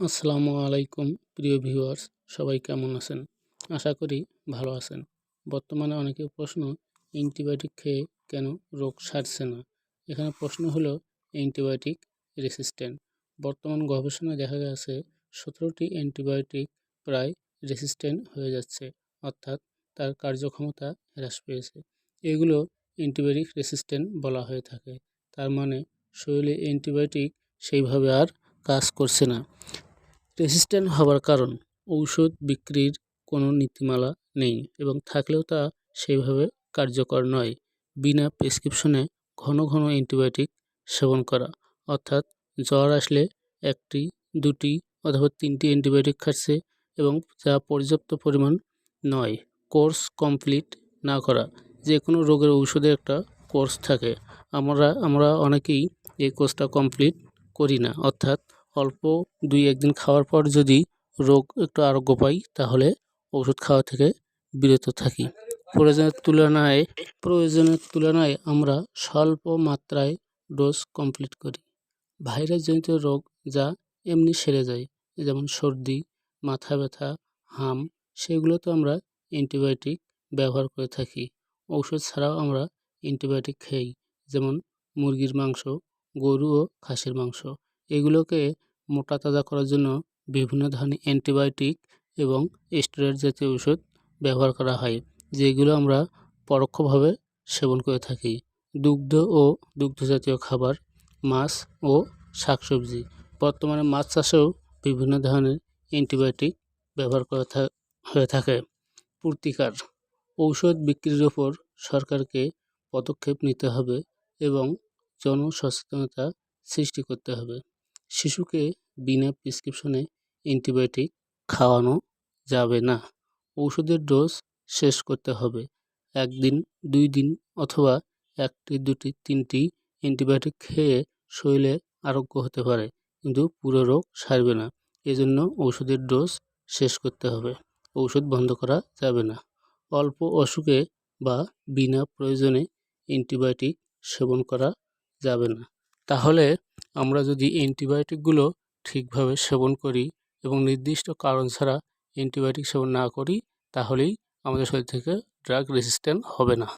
আসসালামু আলাইকুম, প্রিয় ভিউয়ার্স। সবাই কেমন আছেন? আশা করি ভালো আছেন। বর্তমানে অনেকের প্রশ্ন, অ্যান্টিবায়োটিক খেয়ে কেন রোগ সারছে না? এখানে প্রশ্ন হলো, অ্যান্টিবায়োটিক রেসিস্ট্যান্ট। বর্তমান গবেষণায় দেখা গেছে, সতেরোটি অ্যান্টিবায়োটিক প্রায় রেসিস্ট্যান্ট হয়ে যাচ্ছে, অর্থাৎ তার কার্যক্ষমতা হ্রাস পেয়েছে। এগুলো অ্যান্টিবায়োটিক রেসিস্ট্যান্ট বলা হয়ে থাকে। তার মানে শরীরে অ্যান্টিবায়োটিক সেইভাবে আর কাজ করছে না। রেসিস্ট্যান্ট হওয়ার কারণ ঔষধ বিক্রির কোনো নীতিমালা নেই এবং থাকলেও তা সেইভাবে কার্যকর নয়। বিনা প্রেসক্রিপশনে ঘন ঘন অ্যান্টিবায়োটিক সেবন করা, অর্থাৎ জ্বর আসলে একটি, দুটি অথবা তিনটি অ্যান্টিবায়োটিক খাচ্ছে এবং যা পর্যাপ্ত পরিমাণ নয়। কোর্স কমপ্লিট না করা, যে কোনো রোগের ঔষধের একটা কোর্স থাকে। আমরা আমরা অনেকেই এই কোর্সটা কমপ্লিট করি না, অর্থাৎ অল্প দুই একদিন খাওয়ার পর যদি রোগ একটু আরোগ্য পাই, তাহলে ওষুধ খাওয়া থেকে বিরত থাকি। প্রয়োজনের তুলনায় প্রয়োজনের তুলনায় আমরা স্বল্প মাত্রায় ডোজ কমপ্লিট করি। ভাইরাসজনিত রোগ যা এমনি সেরে যায়, যেমন সর্দি, মাথা ব্যথা, হাম সেগুলোতে আমরা অ্যান্টিবায়োটিক ব্যবহার করে থাকি। ঔষধ ছাড়াও আমরা অ্যান্টিবায়োটিক খাই যেমন মুরগির মাংস, গরু ও খাসির মাংস এগুলোকে মোটা তাজা করার জন্য বিভিন্ন ধরনের অ্যান্টিবায়োটিক এবং স্টেরয়েড জাতীয় ওষুধ ব্যবহার করা হয়, যেগুলো আমরা পরোক্ষভাবে সেবন করে থাকি। দুগ্ধ ও দুগ্ধজাতীয় খাবার, মাছ ও শাকসবজি। বর্তমানে মাছ চাষেও বিভিন্ন ধরনের অ্যান্টিবায়োটিক ব্যবহার করা হয়ে থাকে। প্রতিকার, ঔষধ বিক্রির ওপর সরকারকে পদক্ষেপ নিতে হবে এবং জনসচেতনতা সৃষ্টি করতে হবে। শিশুকে বিনা প্রেসক্রিপশনে অ্যান্টিবায়োটিক খাওয়ানো যাবে না। ওষুধের ডোজ শেষ করতে হবে। একদিন, দুই দিন অথবা একটি, দুটি, তিনটি অ্যান্টিবায়োটিক খেয়ে শরীরে আরোগ্য হতে পারে, কিন্তু পুরো রোগ সারবে না। এজন্য ওষুধের ডোজ শেষ করতে হবে। ঔষধ বন্ধ করা যাবে না। অল্প অসুখে বা বিনা প্রয়োজনে অ্যান্টিবায়োটিক সেবন করা যাবে না। তাহলে আমরা যদি অ্যান্টিবায়োটিকগুলো ঠিকভাবে সেবন করি এবং নির্দিষ্ট কারণ ছাড়া অ্যান্টিবায়োটিক সেবন না করি, তাহলেই আমাদের শরীর থেকে ড্রাগ রেসিস্ট্যান্ট হবে না।